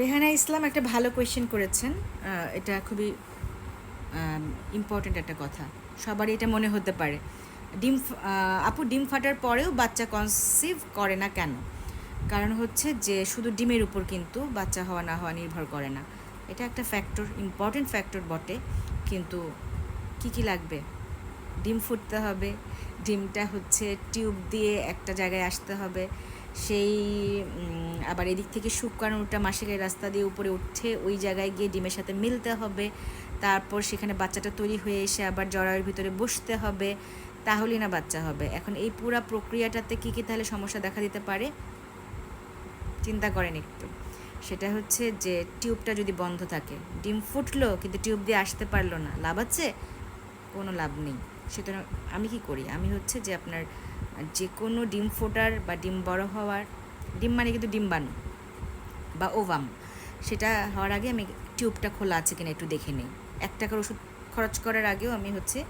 রেহানা ইসলাম একটা ভালো কোয়েশ্চেন করেছেন। এটা খুবই ইম্পর্ট্যান্ট একটা কথা। সবারই এটা মনে হতে পারে। ডিম আপু, ডিম ফাটার পরেও বাচ্চা কনসিভ করে না কেন? কারণ হচ্ছে যে, শুধু ডিমের উপর কিন্তু বাচ্চা হওয়া না হওয়া নির্ভর করে না। এটা একটা ফ্যাক্টর ইম্পর্টেন্ট ফ্যাক্টর বটে। কিন্তু কি কি লাগবে? ডিম ফুটতে হবে, ডিমটা হচ্ছে টিউব দিয়ে একটা জায়গায় আসতে হবে। সেই আবার এদিক থেকে শুকানোটা মাসিকের রাস্তা দিয়ে উপরে উঠছে, ওই জায়গায় গিয়ে ডিমের সাথে মিলতে হবে। তারপর সেখানে বাচ্চাটা তৈরি হয়ে এসে আবার জরায়ুর ভিতরে বসতে হবে। তাহলেই না বাচ্চা হবে। এখন এই পুরো প্রক্রিয়াটাতে কী কী তাহলে সমস্যা দেখা দিতে পারে? চিন্তা করেন একটু। সেটা হচ্ছে যে টিউবটা যদি বন্ধ থাকে, ডিম ফুটলো কিন্তু টিউব দিয়ে আসতে পারল না। লাভ আছে? কোনো লাভ নেই। সুতরাং আমি কি করি? আমি হচ্ছে যে আপনার যে কোনো ডিম ফোটার বা ডিম বড় হওয়ার, ডিম মানে কিন্তু ডিম্বাণু বা ওভাম, সেটা হওয়ার আগে আমি টিউবটা খোলা আছে কিনা একটু দেখে নিই। এক টাকার ওষুধ খরচ করার আগেও আমি হচ্ছে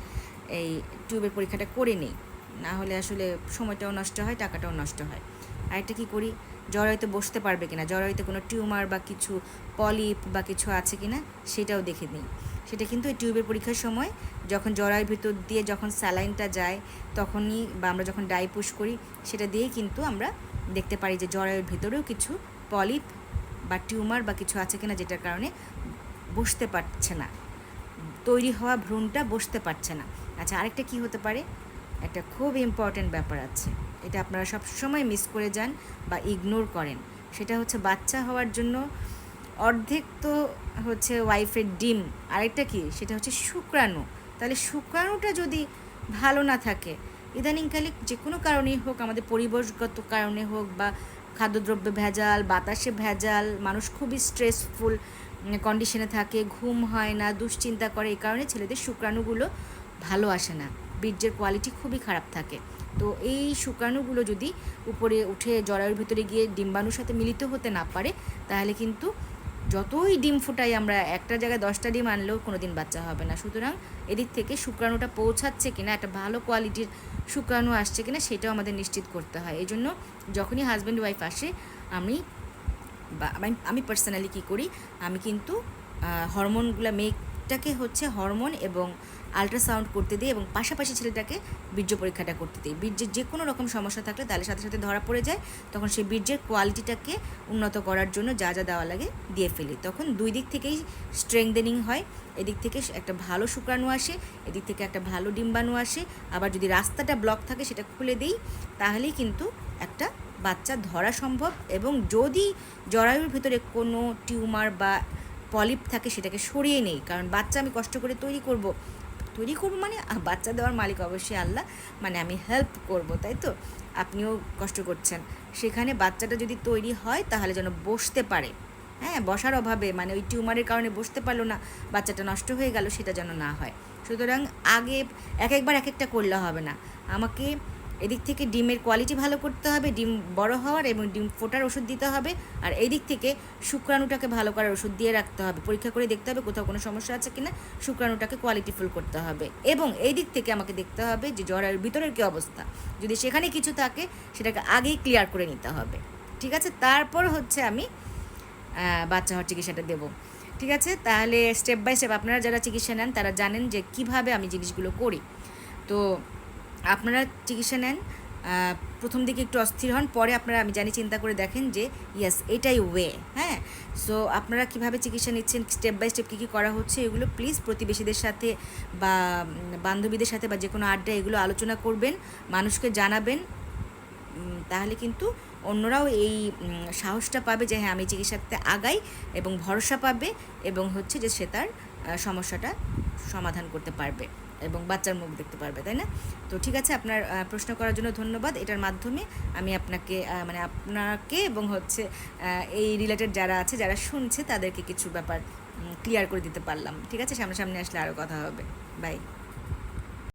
এই টিউবের পরীক্ষাটা করে নিই। না হলে আসলে সময়টাও নষ্ট হয়, টাকাটাও নষ্ট হয়। আরেকটা কী করি? জরায়ুতে বসতে পারবে কিনা জরায়ুতে কোনো টিউমার বা কিছু পলিপ বা কিছু আছে কিনা, সেটাও দেখে নিই। সেটা কিন্তু এই টিউবের পরীক্ষার সময় যখন জরায়ুর ভিতর দিয়ে যখন স্যালাইনটা যায়, তখনই বা আমরা যখন ডাই পুশ করি, সেটা দিয়েই কিন্তু আমরা দেখতে পারি যে জরায়ুর ভিতরেও কিছু পলিপ বা টিউমার বা কিছু আছে কিনা যেটার কারণে বসতে পারছে না। তৈরি হওয়া ভ্রূণটা বসতে পারছে না। আচ্ছা আরেকটা কি হতে পারে? একটা খুব ইম্পর্ট্যান্ট ব্যাপার আছে। এটা আপনারা সব সময় মিস করে যান বা ইগনোর করেন। সেটা হচ্ছে বাচ্চা হওয়ার জন্য অর্ধেক তো হচ্ছে ওয়াইফের ডিম, আরেকটা কি? সেটা হচ্ছে শুক্রাণু। তাহলে শুক্রাণুটা যদি ভালো না থাকে, ইদানিংকালে যে কোনো কারণেই হোক, আমাদের পরিবেশগত কারণে হোক বা খাদ্যদ্রব্য ভেজাল, বাতাসে ভেজাল, মানুষ খুবই স্ট্রেসফুল কন্ডিশনে থাকে, ঘুম হয় না, দুশ্চিন্তা করে, এই কারণে ছেলেদের শুক্রাণুগুলো ভালো আসে না। বীর্যের কোয়ালিটি খুবই খারাপ থাকে। তো এই শুক্রাণুগুলো যদি উপরে উঠে জরায়ুর ভিতরে গিয়ে ডিম্বাণুর সাথে মিলিত হতে না পারে, তাহলে কিন্তু যতই ডিম ফুটাই আমরা, একটা জায়গায় দশটা ডিম আনলেও কোনো দিন বাচ্চা হবে না। সুতরাং এদিক থেকে শুক্রাণুটা পৌঁছাচ্ছে কিনা, একটা ভালো কোয়ালিটির শুক্রাণু আসছে কিনা, সেটাও আমাদের নিশ্চিত করতে হয়। এই জন্য যখনই হাজব্যান্ড ওয়াইফ আসে, আমি আমি পার্সোনালি কী করি, আমি কিন্তু হরমোনগুলো মেয়েটাকে হচ্ছে হরমোন এবং আল্ট্রাসাউন্ড করতে দিই এবং পাশাপাশি ছেলেটাকে বীর্য পরীক্ষাটা করতে দিই বীর্যের যে কোনো রকম সমস্যা থাকলে তাহলে সাথে সাথে ধরা পড়ে যায়, তখন সেই বীর্যের কোয়ালিটিটাকে উন্নত করার জন্য যা যা দেওয়া লাগে দিয়ে ফেলি। তখন দুই দিক থেকেই স্ট্রেংদেনিং হয়, এদিক থেকে একটা ভালো শুক্রাণু আসে, এদিক থেকে একটা ভালো ডিম্বাণু আসে। আবার যদি রাস্তাটা ব্লক থাকে সেটা খুলে দিই, তাহলেই কিন্তু একটা বাচ্চা ধরা সম্ভব এবং যদি জরায়ুর ভিতরে কোনো টিউমার বা পলিপ থাকে সেটাকে সরিয়ে নেই, কারণ বাচ্চা আমি কষ্ট করে তৈরি করব। তৈরি করব মানে বাচ্চা দেওয়ার মালিক অবশ্যই আল্লাহ মানে আমি হেল্প করব, তাই তো? আপনিও কষ্ট করছেন। সেখানে বাচ্চাটা যদি তৈরি হয় তাহলে যেন বসতে পারে। হ্যাঁ বসার অভাবে মানে ওই টিউমারের কারণে বসতে পারল না, বাচ্চাটা নষ্ট হয়ে গেল, সেটা যেন না হয়। সুতরাং আগে এক একবার এক একটা করলে হবে না। আমাকে এদিক থেকে ডিমের কোয়ালিটি ভালো করতে হবে, ডিম বড় হওয়ার এবং ডিম ফোটার ওষুধ দিতে হবে, আর এই দিক থেকে শুক্রাণুটাকে ভালো করার ওষুধ দিয়ে রাখতে হবে। পরীক্ষা করে দেখতে হবে কোথাও কোনো সমস্যা আছে কিনা, শুক্রাণুটাকে কোয়ালিটিফুল করতে হবে। এবং এই দিক থেকে আমাকে দেখতে হবে যে জ্বরের ভিতরের কী অবস্থা। যদি সেখানে কিছু থাকে, সেটাকে আগেই ক্লিয়ার করে নিতে হবে। ঠিক আছে? তারপর হচ্ছে আমি বাচ্চা হওয়ার চিকিৎসাটা দেবো। ঠিক আছে? তাহলে স্টেপ বাই স্টেপ আপনারা যারা চিকিৎসা নেন, তারা জানেন যে কীভাবে আমি জিনিসগুলো করি। তো আপনারা চিকিৎসা নেন প্রথম দিকে একটু অস্থির হন, পরে আপনারা, আমি জানি, চিন্তা করে দেখেন যে ইয়েস এটাই ওয়ে হ্যাঁ? সো আপনারা কীভাবে চিকিৎসা নিচ্ছেন স্টেপ বাই স্টেপ কী কী করা হচ্ছে, এগুলো প্লিজ প্রতিবেশীদের সাথে বা বান্ধবীদের সাথে বা যে কোনো আড্ডা এগুলো আলোচনা করবেন, মানুষকে জানাবেন তাহলে কিন্তু অন্যরাও এই সাহসটা পাবে যে হ্যাঁ আমি চিকিৎসাতে আগাই এবং ভরসা পাবে এবং হচ্ছে যে, সে তার সমস্যাটা সমাধান করতে পারবে। এবং বাচ্চার মুখ দেখতে পারবে, তাই না? তো ঠিক আছে, আপনার প্রশ্ন করার জন্য ধন্যবাদ। এটার মাধ্যমে আমি আপনাকে মানে আপনাকে এবং হচ্ছে এই রিলেটেড যারা আছে, যারা শুনছে, তাদেরকে কিছু ব্যাপার ক্লিয়ার করে দিতে পারলাম। ঠিক আছে? সামনাসামনি আসলে আরও কথা হবে। বাই